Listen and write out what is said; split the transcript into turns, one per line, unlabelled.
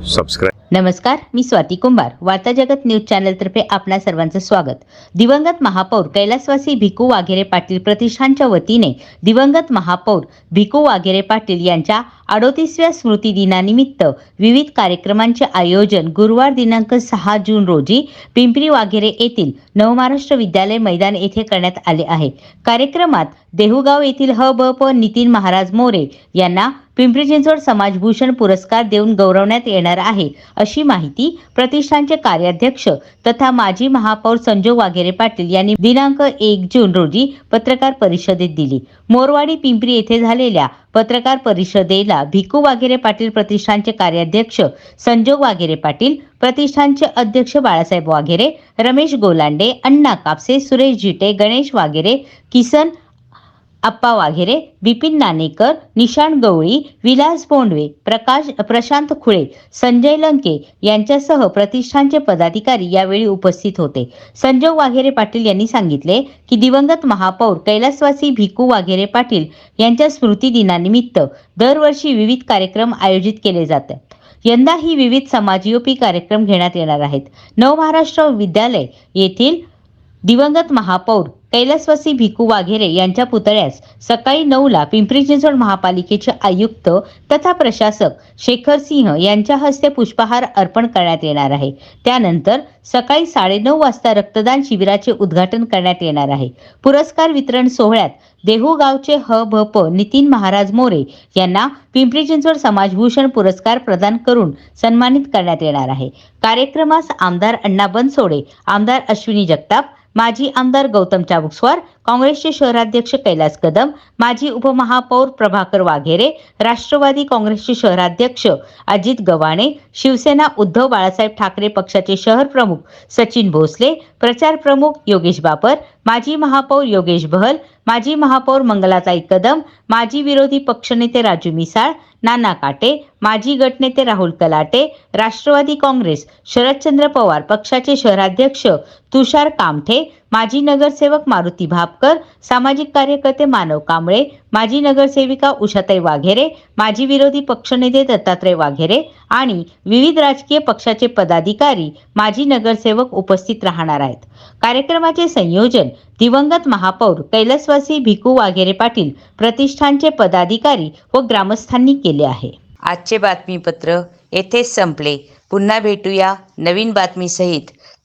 Subscribe
नमस्कार मी स्वाती कुंभार. वार्ता जगत न्यूज चॅनल तर्फे आपणा सर्वांचं स्वागत. दिवंगत महापौर कैलासवासी भिकू वाघेरे पाटील प्रतिष्ठानच्या वतीने दिवंगत महापौर भिकू वाघेरे पाटील यांच्या अडोतीसव्या स्मृती दिनानिमित्त विविध कार्यक्रमांचे आयोजन गुरुवार दिनांक सहा जून रोजी पिंपरी वाघेरे येथील नवमहाराष्ट्र विद्यालय मैदान येथे करण्यात आले आहे. कार्यक्रमात देहुगाव येथील ह ब प नितीन महाराज मोरे यांना पिंपरी चिंचवड समाजभूषण पुरस्कार देऊन गौरवण्यात येणार आहे अशी माहिती प्रतिष्ठानचे कार्याध्यक्ष तथा माजी महापौर संजोग वाघेरे पाटील यांनी दिनांक एक जून रोजी पत्रकार परिषदेत दिली. मोरवाडी पिंपरी येथे झालेल्या पत्रकार परिषदेला भिकू वाघेरे पाटील प्रतिष्ठानचे कार्याध्यक्ष संजोग वाघेरे पाटील प्रतिष्ठानचे अध्यक्ष बाळासाहेब वाघेरे रमेश गोलांडे अण्णा कापसे सुरेश जिटे गणेश वाघेरे किसन आप्पा वाघेरे बिपिन नाणेकर निशाण गवळी विलास बोंडवे प्रकाश प्रशांत खुळे संजय लंके यांच्यासह प्रतिष्ठानचे पदाधिकारी यावेळी उपस्थित होते. संजय वाघेरे पाटील यांनी सांगितले की दिवंगत महापौर कैलासवासी भिकू वाघेरे पाटील यांच्या स्मृती दिनानिमित्त दरवर्षी विविध कार्यक्रम आयोजित केले जातात यंदा ही विविध समाजयोपी कार्यक्रम घेण्यात येणार आहेत. नवमहाराष्ट्र विद्यालय येथील दिवंगत महापौर कैलासवासी भिकू वाघेरे यांच्या पुतळ्यास सकाळी नऊला पिंपरी चिंचवड महापालिकेचे आयुक्त तथा प्रशासक शेखर सिंह यांच्या हस्ते पुष्पहार अर्पण करण्यात येणार आहे. त्यानंतर सकाळी साडेनऊ वाजता रक्तदान शिबिराचे उद्घाटन करण्यात येणार आहे. पुरस्कार वितरण सोहळ्यात देहू गावचे ह भ प नितीन महाराज मोरे यांना पिंपरी चिंचवड समाजभूषण पुरस्कार प्रदान करून सन्मानित करण्यात येणार आहे. कार्यक्रमास आमदार अण्णा बनसोडे आमदार अश्विनी जगताप माजी आमदार गौतम चाबुकस्वार काँग्रेसचे शहराध्यक्ष कैलास कदम माजी उपमहापौर प्रभाकर वाघेरे राष्ट्रवादी काँग्रेसचे शहराध्यक्ष अजित गव्हाणे शिवसेना उद्धव बाळासाहेब ठाकरे पक्षाचे शहर प्रमुख सचिन भोसले प्रचार प्रमुख योगेश बापर माजी महापौर योगेश बहल माजी महापौर मंगलाताई कदम माजी विरोधी पक्षनेते राजू मिसाळ नाना काटे माजी गटनेते राहुल कलाटे राष्ट्रवादी काँग्रेस शरदचंद्र पवार पक्षाचे शहराध्यक्ष तुषार कामठे माजी नगरसेवक मारुती भापकर सामाजिक कार्यकर्ते मानव कांबळे माजी नगरसेविका उषाताई वाघेरे माजी विरोधी पक्षनेते दत्तात्रय वाघेरे आणि विविध राजकीय पक्षाचे पदाधिकारी माजी नगरसेवक उपस्थित राहणार आहेत. कार्यक्रमाचे संयोजन दिवंगत महापौर कैलासवासी भिकू वाघेरे पाटील प्रतिष्ठानचे पदाधिकारी व ग्रामस्थांनी केले आहे. आजचे बातमीपत्र येथेच संपले. पुन्हा भेटूया नवीन बातमीसहित.